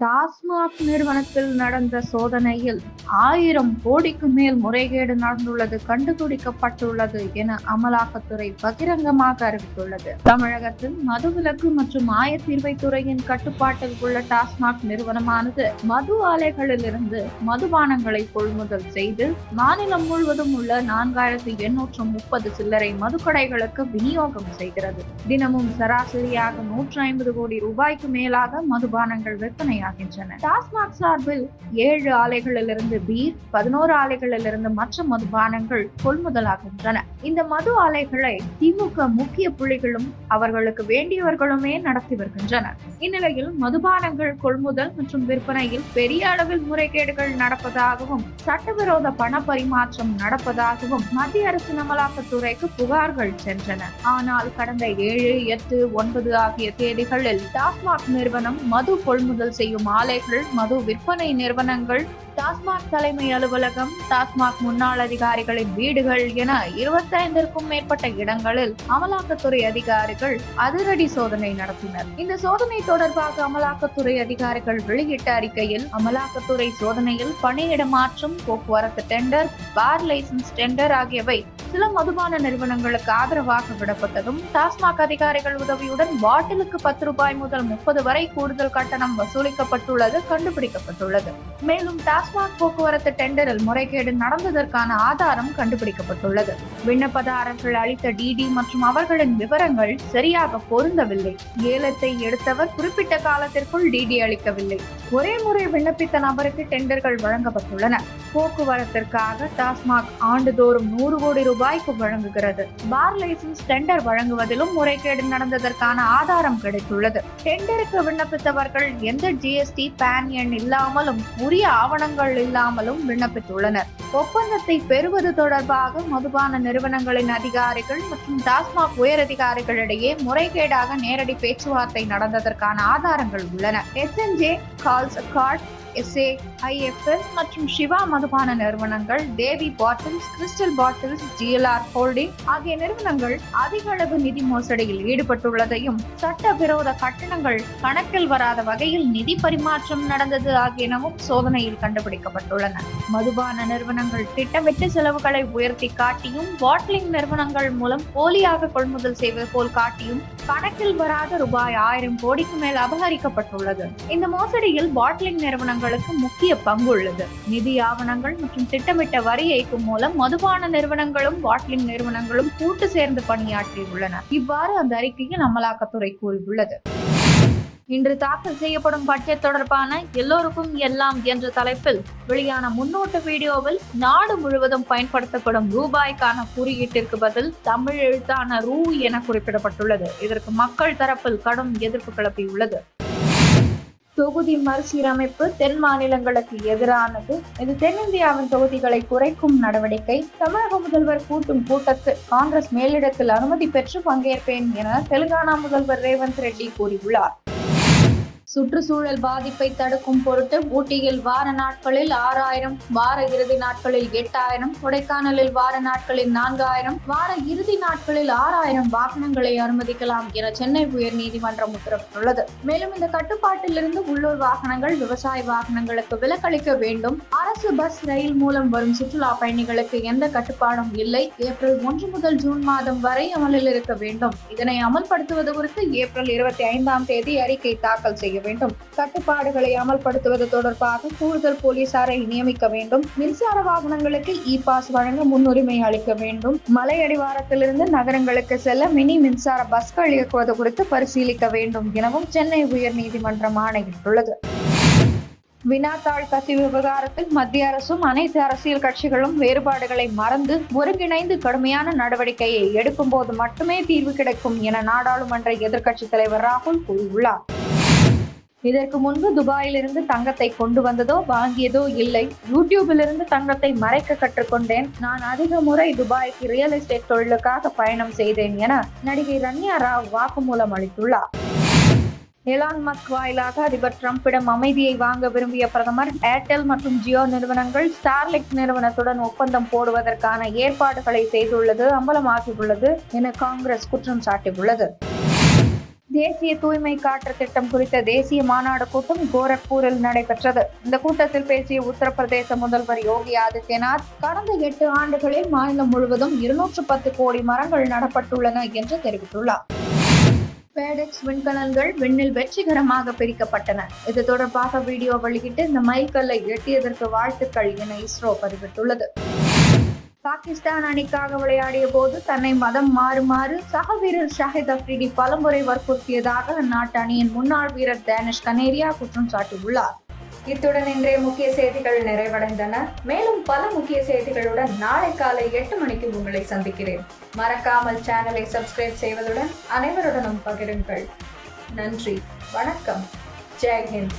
டாஸ்மாக் நிறுவனத்தில் நடந்த சோதனையில் ஆயிரம் கோடிக்கு மேல் முறைகேடு நடந்துள்ளது கண்டுபிடிக்கப்பட்டுள்ளது என அமலாக்கத்துறை பகிரங்கமாக அறிவித்துள்ளது. தமிழகத்தில் மதுவிலக்கு மற்றும் ஆயத்தீர்வைத்துறையின் கட்டுப்பாட்டில் உள்ள டாஸ்மாக் நிறுவனமானது மது ஆலைகளிலிருந்து மதுபானங்களை கொள்முதல் செய்து மாநிலம் முழுவதும் உள்ள நான்காயிரத்தி எண்ணூற்று முப்பது சில்லறை மதுக்கடைகளுக்கு விநியோகம் செய்கிறது. தினமும் சராசரியாக நூற்று ஐம்பது கோடி ரூபாய்க்கு மேலாக மதுபானங்கள் விற்பனையாகின்றன டாஸ்மாக் சார்பில் ஏழு ஆலைகளிலிருந்து பீர் பதினோரு ஆலைகளிலிருந்து மற்ற மதுபானங்கள் கொள்முதலாகின்றன. இந்த மது ஆலைகளை திமுக முக்கிய புள்ளிகளும் அவர்களுக்கு வேண்டியவர்களுமே நடத்தி வருகின்றனர். இந்நிலையில் மதுபானங்கள் கொள்முதல் மற்றும் விற்பனையில் பெரிய அளவில் முறைகேடுகள் நடப்பதாகவும் சட்டவிரோத பண பரிமாற்றம் நடப்பதாகவும் மத்திய அரசின் அமலாக்கத்துறைக்கு புகார்கள் சென்றன. ஆனால் கடந்த ஏழு எட்டு ஒன்பது ஆகிய தேதிகளில் டாஸ்மாக் நிறுவனம் மது கொள்முதல் செய்யும் ஆலைகள் மது விற்பனை நிறுவனங்கள் டாஸ்மாக் தலைமை அலுவலகம் டாஸ்மாக் முன்னாள் அதிகாரிகளின் வீடுகள் என இருபத்தைந்திற்கும் மேற்பட்ட இடங்களில் அமலாக்கத்துறை அதிகாரிகள் அதிரடி சோதனை நடத்தினர். இந்த சோதனை தொடர்பாக அமலாக்கத்துறை அதிகாரிகள் வெளியிட்ட அறிக்கையில் அமலாக்கத்துறை சோதனையில் பணியிட மாற்றம் போக்குவரத்து டெண்டர் பார் லைசன்ஸ் டெண்டர் ஆகியவை சில மதுபான நிறுவனங்களுக்கு ஆதரவாக விடப்பட்டதும் டாஸ்மாக் அதிகாரிகள் உதவியுடன் பாட்டிலுக்கு பத்து ரூபாய் முதல் முப்பது வரை கூடுதல் கட்டணம் வசூலிக்கப்பட்டுள்ளது கண்டுபிடிக்கப்பட்டுள்ளது. மேலும் டாஸ்மாக் போக்குவரத்து டெண்டரில் முறைகேடு நடந்ததற்கான ஆதாரம் கண்டுபிடிக்கப்பட்டுள்ளது. விண்ணப்பதாரர்கள் அளித்த டிடி மற்றும் அவர்களின் விவரங்கள் சரியாக பொருந்தவில்லை. ஏலத்தை எடுத்தவர் குறிப்பிட்ட காலத்திற்குள் டிடி அளிக்கவில்லை. ஒரே முறை விண்ணப்பித்த நபருக்கு டெண்டர்கள் வழங்கப்பட்டுள்ளன. போக்குவரத்திற்காக டாஸ்மாக் ஆண்டுதோறும் நூறு கோடி ரூபாய்க்கு வழங்குகிறது. பார் லைசன்ஸ் டெண்டர் வழங்குவதிலும் முறைகேடு நடந்ததற்கான ஆதாரம் கிடைத்துள்ளது. டெண்டருக்கு விண்ணப்பித்தவர்கள் எந்த ஜிஎஸ்டி பேன் எண் இல்லாமலும் உரிய ஆவணங்கள் இல்லாமலும் விண்ணப்பித்துள்ளனர். ஒப்பந்தத்தை பெறுவது தொடர்பாக மதுபான நிறுவனங்களின் அதிகாரிகள் மற்றும் டாஸ்மாக் உயரதிகாரிகளிடையே முறைகேடாக நேரடி பேச்சுவார்த்தை நடந்ததற்கான ஆதாரங்கள் உள்ளன. எஸ்என்ஜே கால்ஸ் கார்ட் எஸ்ஏ ஐஎஃப்எல் மற்றும் சிவா மதுபான நிறுவனங்கள் Devi bottles crystal bottles GLR holding ஆகிய நிறுவனங்கள் அதிக அளவு நிதி மோசடியில் ஈடுபட்டுள்ளதையும் சட்டவிரோத கட்டணங்கள் கணக்கில் வராத வகையில் நிதி பரிமாற்றம் நடந்தது ஆகியனவும் சோதனையில் கண்டுபிடிக்கப்பட்டுள்ளன. மதுபான நிறுவனங்கள் திட்டமிட்டு செலவுகளை உயர்த்தி காட்டியும் பாட்லிங் நிறுவனங்கள் மூலம் போலியாக கொள்முதல் செய்வது போல் காட்டியும் கணக்கில் வராத ரூபாய் ஆயிரம் கோடிக்கு மேல் அபகரிக்கப்பட்டுள்ளது. இந்த மோசடியில் பாட்லிங் நிறுவனங்களுக்கு முக்கிய பங்கு உள்ளது. நிதி ஆவணங்கள் மற்றும் திட்டமிட்ட வரி ஏய்ப்பு மூலம் மதுபான நிறுவனங்களும் பாட்லிங் நிறுவனங்களும் கூட்டு சேர்ந்து பணியாற்றியுள்ளன. இவ்வாறு அந்த அறிக்கையில் அமலாக்கத்துறை கூறியுள்ளது. இன்று தாக்கல் செய்யப்படும் பட்ஜெட் தொடர்பான எல்லோருக்கும் எல்லாம் என்ற தலைப்பில் வெளியான முன்னோட்ட வீடியோவில் நாடு முழுவதும் பயன்படுத்தப்படும் ரூபாய்க்கான குறியீட்டிற்கு பதில் தமிழ் எழுத்தான ரூ என குறிப்பிடப்பட்டுள்ளது. இதற்கு மக்கள் தரப்பில் கடும் எதிர்ப்பு கிளப்பியுள்ளது. தொகுதி மறுசீரமைப்பு தென் மாநிலங்களுக்கு எதிரானது. இது தென்னிந்தியாவின் தொகுதிகளை குறைக்கும் நடவடிக்கை. தமிழக முதல்வர் கூட்டும் கூட்டத்தில் காங்கிரஸ் மேலிடத்தில் அனுமதி பெற்று பங்கேற்பேன் என தெலுங்கானா முதல்வர் ரேவந்த் ரெட்டி கூறியுள்ளார். சுற்றுச்சூழல் பாதிப்பை தடுக்கும் பொருட்டு ஊட்டியில் வார நாட்களில் ஆறாயிரம் வார இறுதி நாட்களில் எட்டாயிரம் கொடைக்கானலில் வார நாட்களில் நான்காயிரம் வார இறுதி நாட்களில் ஆறாயிரம் வாகனங்களை அனுமதிக்கலாம் என சென்னை உயர் நீதிமன்றம் உத்தரவிட்டுள்ளது. மேலும் இந்த கட்டுப்பாட்டிலிருந்து உள்ளூர் வாகனங்கள் விவசாய வாகனங்களுக்கு விலக்களிக்க வேண்டும். அரசு பஸ் ரயில் மூலம் வரும் சுற்றுலா பயணிகளுக்கு எந்த கட்டுப்பாடும் இல்லை. ஏப்ரல் ஒன்று முதல் ஜூன் மாதம் வரை அமலில் இருக்க வேண்டும். இதனை அமல்படுத்துவது குறித்து ஏப்ரல் இருபத்தி ஐந்தாம் தேதி அறிக்கை தாக்கல் செய்யும் செய்ய வேண்டும். கட்டுப்பாடுகளை அமல்படுத்துவது தொடர்பாக கூடுதல் போலீசாரை நியமிக்க வேண்டும். மின்சார வாகனங்களுக்கு இ பாஸ் வழங்க முன்னுரிமை அளிக்க வேண்டும். மலை அடிவாரத்திலிருந்து நகரங்களுக்கு செல்ல மினி மின்சார பஸ்கள் இயக்குவது குறித்து பரிசீலிக்க வேண்டும் எனவும் சென்னை உயர்நீதிமன்றம் ஆணையிட்டுள்ளது. வினாத்தாள் கத்தி விவகாரத்தில் மத்திய அரசும் அனைத்து அரசியல் கட்சிகளும் வேறுபாடுகளை மறந்து ஒருங்கிணைந்து கடுமையான நடவடிக்கையை எடுக்கும் போது மட்டுமே தீர்வு கிடைக்கும் என நாடாளுமன்ற எதிர்க்கட்சித் தலைவர் ராகுல் கூறியுள்ளார். இதற்கு முன்பு துபாயிலிருந்து தங்கத்தை கொண்டு வந்ததோ வாங்கியதோ இல்லை. யூடியூபிலிருந்து தங்கத்தை மறைக்க கற்றுக்கொண்டேன். நான் அதிக முறை துபாய்க்கு ரியல் எஸ்டேட் தொழிலுக்காக பயணம் செய்தேன் என நடிகை ரன்யா ராவ் வாக்குமூலம் அளித்துள்ளார். எலான் மஸ்க் வாயிலாக அதிபர் டிரம்பிடம் அமைதியை வாங்க விரும்பிய பிரதமர் ஏர்டெல் மற்றும் ஜியோ நிறுவனங்கள் ஸ்டார்லிக் நிறுவனத்துடன் ஒப்பந்தம் போடுவதற்கான ஏற்பாடுகளை செய்துள்ளது அம்பலமாகியுள்ளது என காங்கிரஸ் குற்றம் சாட்டியுள்ளது. தேசிய தூய்மை காற்று திட்டம் குறித்த தேசிய மாநாடு கூட்டம் கோரக்பூரில் நடைபெற்றது. இந்த கூட்டத்தில் பேசிய உத்தரப்பிரதேச முதல்வர் யோகி ஆதித்யநாத் கடந்த எட்டு ஆண்டுகளில் மாநிலம் முழுவதும் இருநூற்று பத்து கோடி மரங்கள் நடப்பட்டுள்ளன என்று தெரிவித்துள்ளார். பேடெக்ஸ் விண்கலன்கள் விண்ணில் வெற்றிகரமாக பிரிக்கப்பட்டன. இது தொடர்பாக வீடியோ வெளியிட்டு இந்த மைல்கல்லை எட்டியதற்கு வாழ்த்துக்கள் என இஸ்ரோ பதிவிட்டுள்ளது. பாகிஸ்தான் அணிக்காக விளையாடிய போது தன்னை மதம் மாறுமாறு சக வீரர் ஷாஹித் அப்ரிடி பலமுறை வற்புறுத்தியதாக அந்நாட்டு அணியின் முன்னாள் வீரர் டேனிஷ் கனேரியா குற்றம் சாட்டியுள்ளார். இத்துடன் இன்றைய முக்கிய செய்திகள் நிறைவடைந்தன. மேலும் பல முக்கிய செய்திகளுடன் நாளை காலை எட்டு மணிக்கு உங்களை சந்திக்கிறேன். மறக்காமல் சேனலை சப்ஸ்கிரைப் செய்வதுடன் அனைவருடனும் பகிருங்கள். நன்றி. வணக்கம். ஜெய்ஹிந்த்